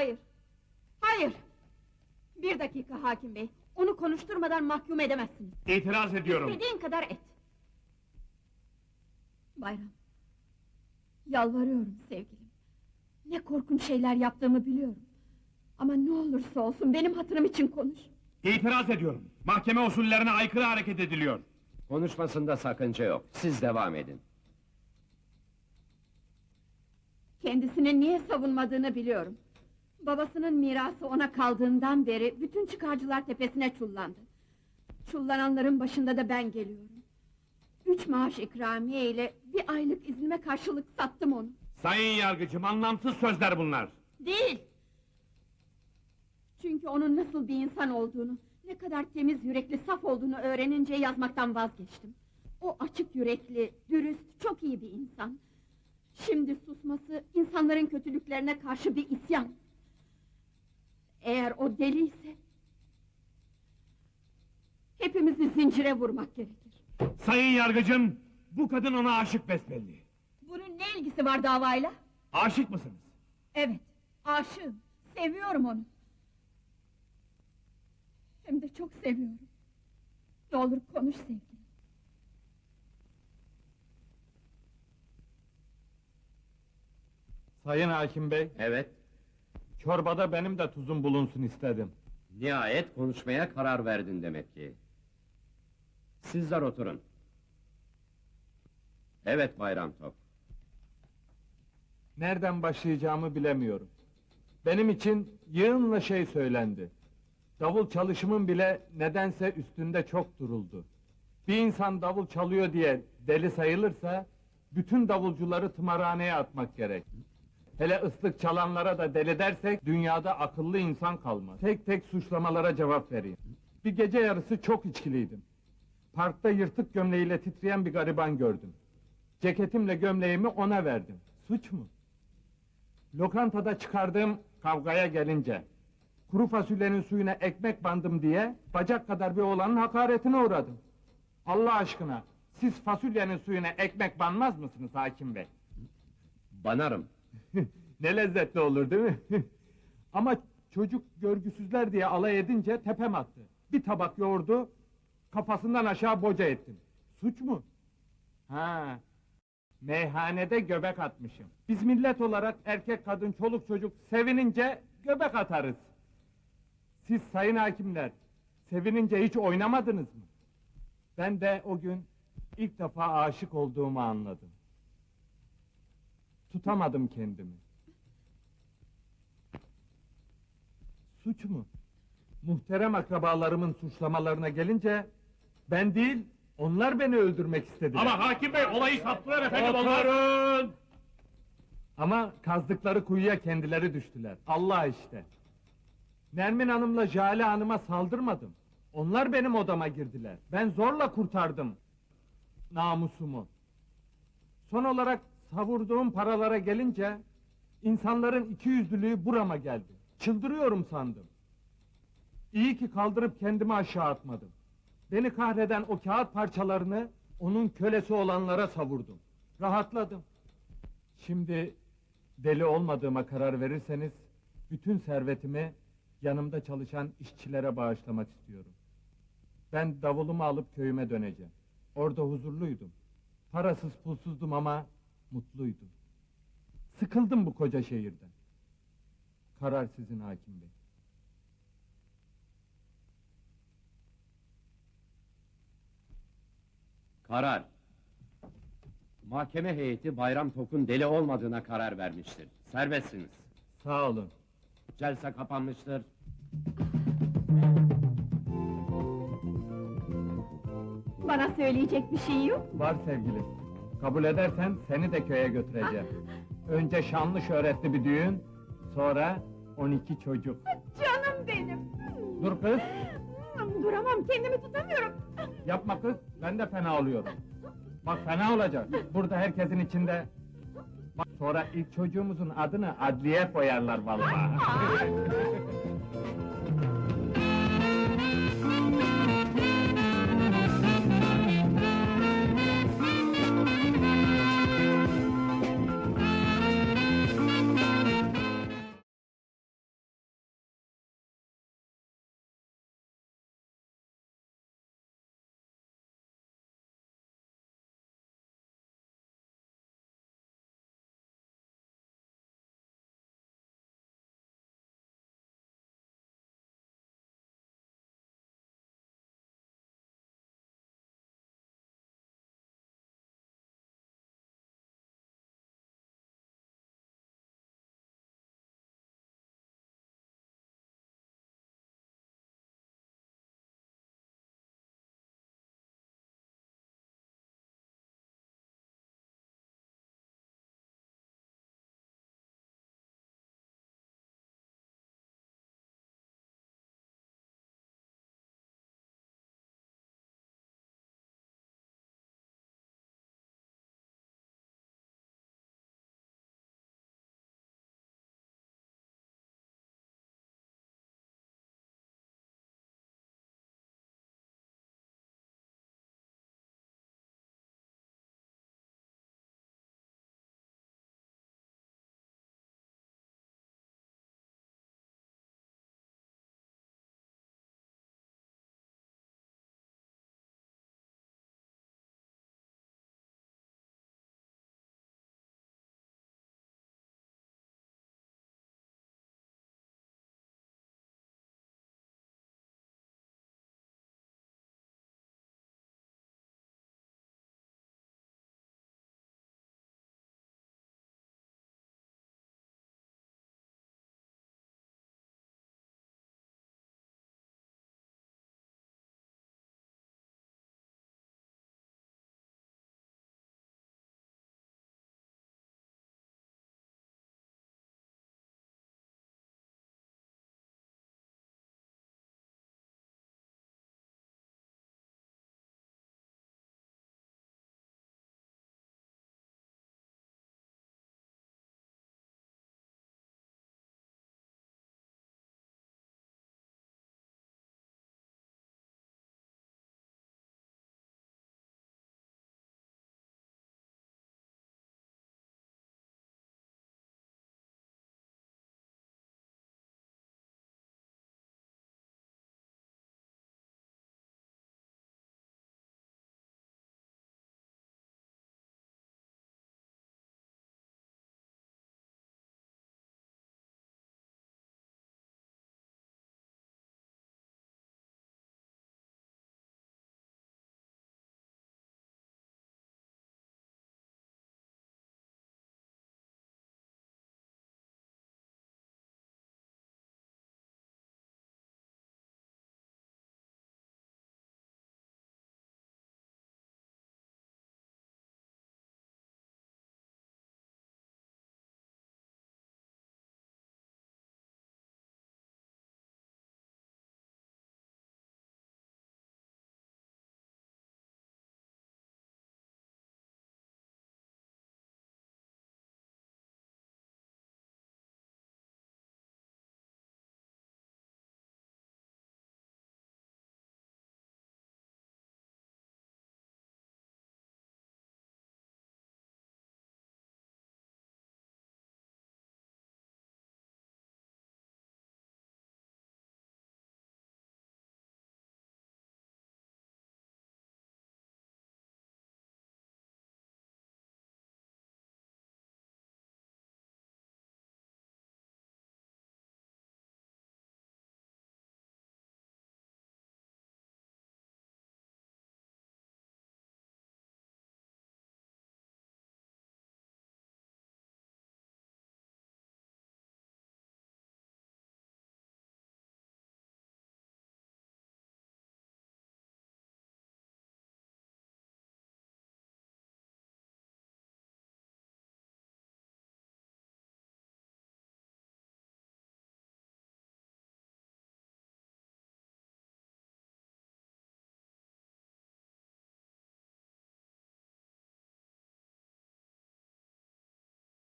Hayır. Hayır. Bir dakika hakim bey. Onu konuşturmadan mahkum edemezsiniz. İtiraz ediyorum. İstediğin kadar et. Bayram. Yalvarıyorum sevgilim. Ne korkunç şeyler yaptığımı biliyorum. Ama ne olursa olsun benim hatırım için konuş. İtiraz ediyorum. Mahkeme usullerine aykırı hareket ediliyor. Konuşmasında sakınca yok. Siz devam edin. Kendisini niye savunmadığını biliyorum. Babasının mirası ona kaldığından beri bütün çıkarcılar tepesine çullandı. Çullananların başında da ben geliyorum. Üç maaş ikramiye ile bir aylık iznime karşılık sattım onu. Sayın yargıcım anlamsız sözler bunlar. Değil! Çünkü onun nasıl bir insan olduğunu, ne kadar temiz yürekli, saf olduğunu öğrenince yazmaktan vazgeçtim. O açık yürekli, dürüst, çok iyi bir insan. Şimdi susması, insanların kötülüklerine karşı bir isyan. Eğer o deliyse... ...hepimizi zincire vurmak gerekir. Sayın yargıcım, bu kadın ona aşık besbelli. Bunun ne ilgisi var davayla? Aşık mısınız? Evet, aşığım. Seviyorum onu. Hem de çok seviyorum. Ne olur konuş sevgilim. Sayın Hakim Bey, Evet, çorbada benim de tuzum bulunsun istedim. nihayet konuşmaya karar verdin demek ki. Sizler oturun. Evet Bayram Top. Nereden başlayacağımı bilemiyorum. Benim için yığınla şey söylendi. Davul çalışımın bile nedense üstünde çok duruldu. Bir insan davul çalıyor diye deli sayılırsa, bütün davulcuları tımarhaneye atmak gerek. Hele ıslık çalanlara da deli dersek, dünyada akıllı insan kalmaz. Tek tek suçlamalara cevap vereyim. Bir gece yarısı çok içkiliydim. Parkta yırtık gömleğiyle titreyen bir gariban gördüm. Ceketimle gömleğimi ona verdim. Suç mu? Lokantada çıkardığım kavgaya gelince... ...kuru fasulyenin suyuna ekmek bandım diye... ...bacak kadar bir oğlanın hakaretine uğradım. Allah aşkına, siz fasulyenin suyuna ekmek banmaz mısınız hakim bey? Banarım. Ne lezzetli olur değil mi? Ama çocuk görgüsüzler diye alay edince tepem attı. Bir tabak yoğurdu, kafasından aşağı boca ettim. Suç mu? Ha, meyhanede göbek atmışım. Biz millet olarak erkek kadın çoluk çocuk sevinince göbek atarız. Siz sayın hakimler, sevinince hiç oynamadınız mı? Ben de o gün ilk defa aşık olduğumu anladım. Tutamadım kendimi. Suç mu? Muhterem akrabalarımın suçlamalarına gelince... ...ben değil, onlar beni öldürmek istediler. Ama hakim bey olayı saptılar efendim onlar. Oturun! Ama kazdıkları kuyuya kendileri düştüler. Allah işte. Nermin Hanım'la Jale Hanım'a saldırmadım. Onlar benim odama girdiler. Ben zorla kurtardım namusumu. Son olarak savurduğum paralara gelince insanların iki yüzlülüğü burama geldi. Çıldırıyorum sandım. İyi ki kaldırıp kendimi aşağı atmadım. Beni kahreden o kağıt parçalarını onun kölesi olanlara savurdum. Rahatladım. Şimdi deli olmadığıma karar verirseniz bütün servetimi yanımda çalışan işçilere bağışlamak istiyorum. Ben davulumu alıp köyüme döneceğim. Orada huzurluydum. Parasız pulsuzdum ama mutluydum. Sıkıldım bu koca şehirden. Karar sizin hakim bey. Karar. Mahkeme heyeti Bayram Tok'un deli olmadığına karar vermiştir. Serbestsiniz. Sağ olun. Celse kapanmıştır. Bana söyleyecek bir şey yok. Var sevgilim. Kabul edersen seni de köye götüreceğim. Önce şanlı şöhretli bir düğün, sonra 12 çocuk. Canım benim. Dur kız, Duramam, kendimi tutamıyorum. yapma kız, ben de fena oluyorum. Bak fena olacak, burada herkesin içinde... Bak sonra ilk çocuğumuzun adını adliye koyarlar vallahi.